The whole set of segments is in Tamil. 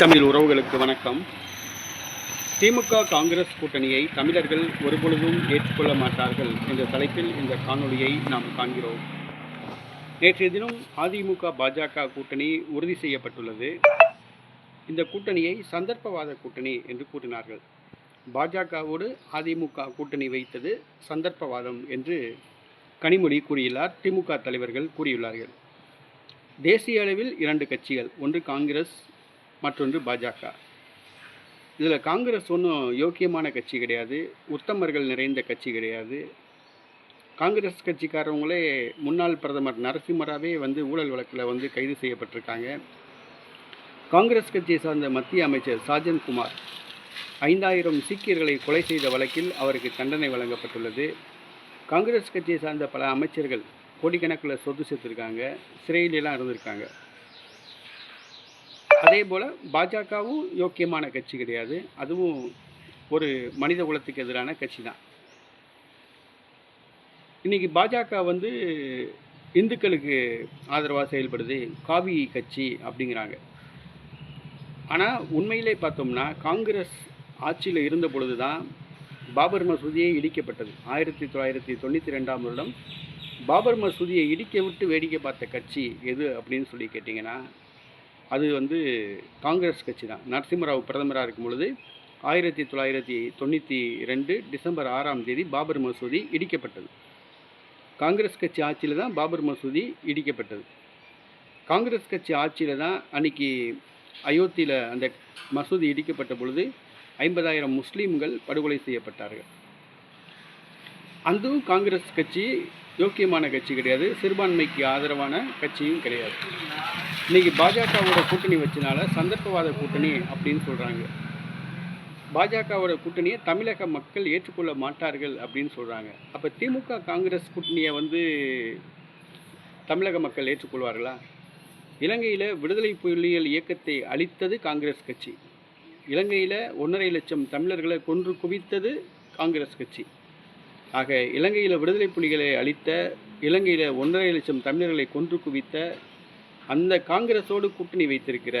தமிழ் உறவுகளுக்கு வணக்கம். திமுக காங்கிரஸ் கூட்டணியை தமிழர்கள் ஒருபொழுதும் ஏற்றுக்கொள்ள மாட்டார்கள் என்ற தலைப்பில் இந்த காணொலியை நாம் காண்கிறோம். நேற்றைய தினம் அதிமுக பாஜக கூட்டணி உறுதி செய்யப்பட்டுள்ளது. இந்த கூட்டணியை சந்தர்ப்பவாத கூட்டணி என்று கூறினார்கள். பாஜகவோடு அதிமுக கூட்டணி வைத்தது சந்தர்ப்பவாதம் என்று கனிமொழி கூறியுள்ளார். திமுக தலைவர்கள் கூறியுள்ளார்கள். தேசிய அளவில் இரண்டு கட்சிகள் ஒன்று காங்கிரஸ் மற்றொன்று பாஜக. இதில் காங்கிரஸ் ஒன்றும் யோக்கியமான கட்சி கிடையாது உத்தமர்கள் நிறைந்த கட்சி கிடையாது. காங்கிரஸ் கட்சிக்காரவங்களே முன்னாள் பிரதமர் நரசிம்மராவே வந்து ஊழல் வழக்கில் வந்து கைது செய்யப்பட்டிருக்காங்க. காங்கிரஸ் கட்சியை சார்ந்த மத்திய அமைச்சர் சாஜன் குமார் ஐந்தாயிரம் சீக்கியர்களை கொலை செய்த வழக்கில் அவருக்கு தண்டனை வழங்கப்பட்டுள்ளது. காங்கிரஸ் கட்சியை சார்ந்த பல அமைச்சர்கள் கோடிக்கணக்கில் சொத்து சேர்த்துருக்காங்க சிறையிலெல்லாம் இருந்திருக்காங்க. அதே போல் பாஜகவும் யோக்கியமான கட்சி கிடையாது. அதுவும் ஒரு மனித குலத்துக்கு எதிரான கட்சி தான் இன்றைக்கி பாஜக வந்து இந்துக்களுக்கு ஆதரவாக செயல்படுது. காவி கட்சி அப்படிங்கிறாங்க. ஆனால் உண்மையிலே பார்த்தோம்னா காங்கிரஸ் ஆட்சியில் இருந்த பொழுது தான் பாபர் மசூதியை இடிக்கப்பட்டது. ஆயிரத்தி தொள்ளாயிரத்தி தொண்ணூற்றி ரெண்டாம் வருடம் பாபர் மசூதியை இடிக்க விட்டு வேடிக்கை பார்த்த கட்சி எது அப்படின்னு சொல்லி கேட்டிங்கன்னா அது வந்து காங்கிரஸ் கட்சி தான். நரசிம்மராவ் பிரதமராக இருக்கும் பொழுது ஆயிரத்தி தொள்ளாயிரத்தி தொண்ணூற்றி ரெண்டு டிசம்பர் ஆறாம் தேதி பாபர் மசூதி இடிக்கப்பட்டது. காங்கிரஸ் கட்சி ஆட்சியில் தான் பாபர் மசூதி இடிக்கப்பட்டது. காங்கிரஸ் கட்சி ஆட்சியில் தான் அன்னைக்கு அயோத்தியில் அந்த மசூதி இடிக்கப்பட்ட பொழுது ஐம்பதாயிரம் முஸ்லீம்கள் படுகொலை செய்யப்பட்டார்கள். அதுவும் காங்கிரஸ் கட்சி யோக்கியமான கட்சி கிடையாது. சிறுபான்மைக்கு ஆதரவான கட்சியும் கிடையாது. இன்றைக்கி பாஜகவோட கூட்டணி வச்சனால சந்தர்ப்பவாத கூட்டணி அப்படின்னு சொல்கிறாங்க பாஜகவோட கூட்டணியை தமிழக மக்கள் ஏற்றுக்கொள்ள மாட்டார்கள் அப்படின்னு சொல்கிறாங்க அப்போ திமுக காங்கிரஸ் கூட்டணியை வந்து தமிழக மக்கள் ஏற்றுக்கொள்வார்களா? இலங்கையில் விடுதலை புலிகள் இயக்கத்தை அழித்தது காங்கிரஸ் கட்சி. இலங்கையில் ஒன்றரை லட்சம் தமிழர்களை கொன்று குவித்தது காங்கிரஸ் கட்சி. ஆக இலங்கையில் விடுதலை புலிகளை அளித்த இலங்கையில் ஒன்றரை லட்சம் தமிழர்களை கொன்று குவித்த அந்த காங்கிரஸோடு கூட்டணி வைத்திருக்கிற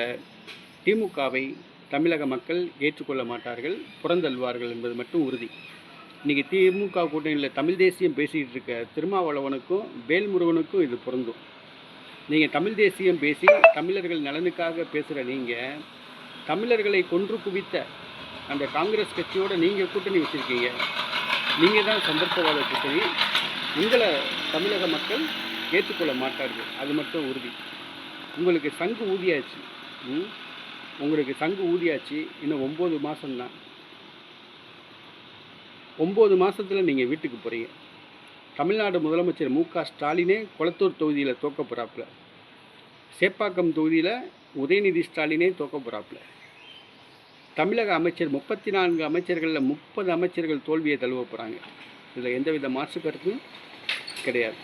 திமுகவை தமிழக மக்கள் ஏற்றுக்கொள்ள மாட்டார்கள் புறந்தள்ளுவார்கள் என்பது மட்டும் உறுதி. இன்றைக்கி திமுக கூட்டணியில் தமிழ் தேசியம் பேசிகிட்டு இருக்க திருமாவளவனுக்கும் வேல்முருகனுக்கும் இது பொருந்தும். நீங்கள் தமிழ் தேசியம் பேசி தமிழர்கள் நலனுக்காக பேசுகிற நீங்கள் தமிழர்களை கொன்று குவித்த அந்த காங்கிரஸ் கட்சியோட நீங்கள் கூட்டணி வச்சுருக்கீங்க நீங்கள் தான் சந்தர்ப்பவாத கூட்டணி உங்களை தமிழக மக்கள் ஏற்றுக்கொள்ள மாட்டார்கள். அது மட்டும் உறுதி. உங்களுக்கு சங்கு ஊதியாச்சு. ம்? உங்களுக்கு சங்கு ஊதியாச்சு. இன்னும் ஒம்பது மாதம்தான் ஒம்பது மாதத்தில் நீங்கள் வீட்டுக்கு போகிறீங்க தமிழ்நாடு முதலமைச்சர் மு க ஸ்டாலினே கொளத்தூர் தொகுதியில் தோக்க போகிறாப்புல சேப்பாக்கம் தொகுதியில் உதயநிதி ஸ்டாலினே தோக்க போகிறாப்புல தமிழக அமைச்சர் முப்பத்தி நான்கு அமைச்சர்களில் முப்பது அமைச்சர்கள் தோல்வியை தழுவ போகிறாங்க இதில் எந்தவித மாற்று கருத்தும் கிடையாது.